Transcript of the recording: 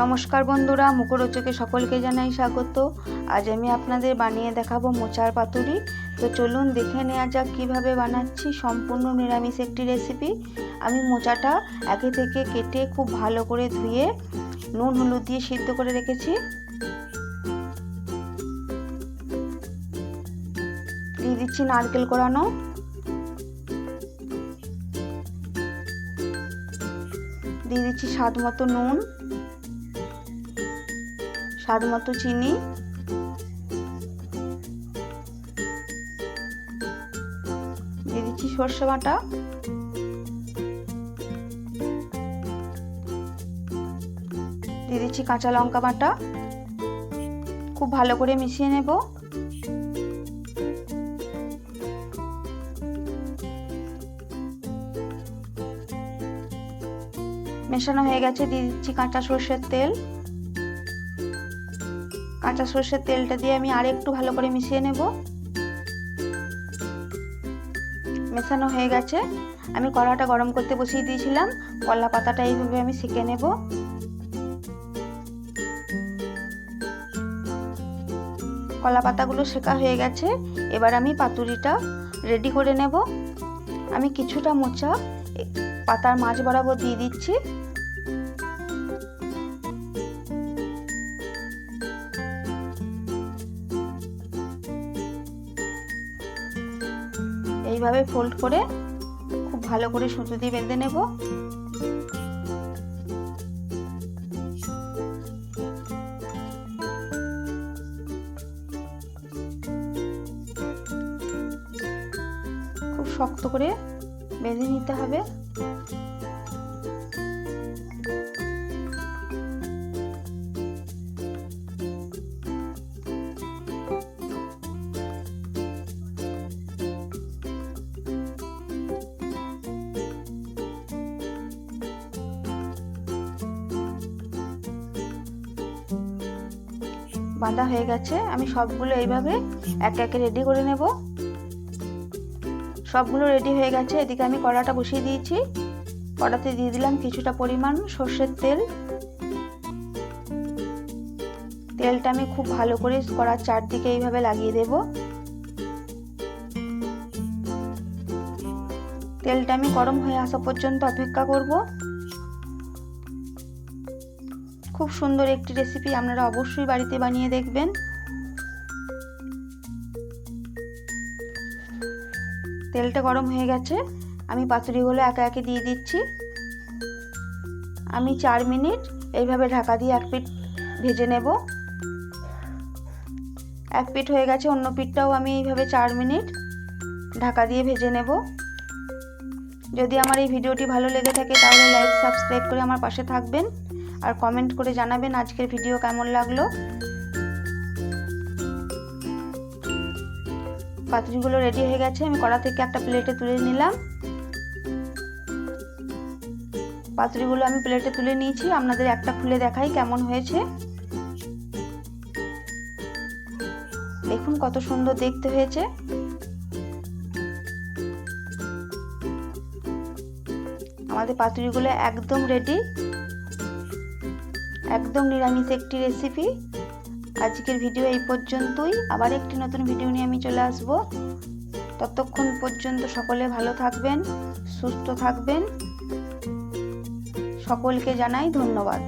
নমস্কার বন্ধুরা, মুখরোচকে সকলকে জানাই স্বাগত। আজ আমি আপনাদের বানিয়ে দেখাবো মোচার পাতুরি। তো চলুন দেখে নেওয়া যাক কীভাবে বানাচ্ছি। সম্পূর্ণ নিরামিষ একটি রেসিপি আমি মোচাটা একে থেকে কেটে খুব ভালো করে ধুয়ে নুন, হলুদ দিয়ে সিদ্ধ করে রেখেছি। দিয়ে দিচ্ছি নারকেল কোরানো। দিয়ে দিচ্ছি স্বাদ মতো নুন। স্বাদ মতো চিনি। দিয়ে দিচ্ছি সর্ষে বাটা। দিয়ে দিচ্ছি কাঁচা লঙ্কা বাটা। খুব ভালো করে মিশিয়ে নেব। মেশানো হয়ে গেছে, দিয়ে দিচ্ছি কাঁচা সর্ষের তেল। কাঁচা সর্ষের তেলটা দিয়ে আমি আর একটু ভালো করে মিশিয়ে নেব। মেশানো হয়ে গেছে। আমি কড়াটা গরম করতে বসিয়ে দিয়েছিলাম। কলা পাতাটা এইভাবে আমি সেঁকে নেব। কলা পাতাগুলো শেখা হয়ে গেছে। এবার আমি পাতুরিটা রেডি করে নেব। আমি কিছুটা মোচা পাতার মাছ বরাবর দিয়ে দিচ্ছি। এইভাবে ফোল্ড করে খুব ভালো করে সুতো দিয়ে বেঁধে নেব। খুব শক্ত করে বেঁধে নিতে হবে। বাঁধা হয়ে গেছে, আমি সবগুলো এইভাবে এক একে রেডি করে নেব। সবগুলো রেডি হয়ে গেছে, এদিকে আমি কড়াটা বসিয়ে দিয়েছি। কড়াতে দিয়ে দিলাম কিছুটা পরিমাণ সর্ষের তেল। তেলটা আমি খুব ভালো করে কড়ার চারদিকে এইভাবে লাগিয়ে দেব। তেলটা আমি গরম হয়ে আসা পর্যন্ত অপেক্ষা করব। খুব সুন্দর একটি রেসিপি আপনারা অবশ্যই বাড়িতে বানিয়ে দেখবেন। তেলটা গরম হয়ে গেছে। আমি পাতুরিগুলো একে একে দিয়ে দিচ্ছি। আমি চার মিনিট এইভাবে ঢাকা দিয়ে এক পিঠ ভেজে নেব। এক পিঠ হয়ে গেছে, অন্য পিঠটাও আমি এইভাবে চার মিনিট ঢাকা দিয়ে ভেজে নেব। যদি আমার এই ভিডিওটি ভালো লেগে থাকে, তাহলে লাইক সাবস্ক্রাইব করে আমার পাশে থাকবেন। আর কমেন্ট করে জানাবেন আজকের ভিডিও কেমন লাগল। পাতুরিগুলো রেডি হয়ে গেছে, আমি কড়া থেকে একটা প্লেটে তুলে নিলাম। পাতুরিগুলো আমি প্লেটে তুলে নিয়েছি, আপনাদের একটা খুলে দেখাই কেমন হয়েছে। দেখুন কত সুন্দর দেখতে হয়েছে। আমাদের পাতুরিগুলো একদম রেডি একদম নিরামিষ একটি রেসিপি আজকের ভিডিও এই পর্যন্তই। আবার একটি নতুন ভিডিও নিয়ে আমি চলে আসব। ততক্ষণ পর্যন্ত সকলে ভালো থাকবেন, সুস্থ থাকবেন। সকলকে জানাই ধন্যবাদ।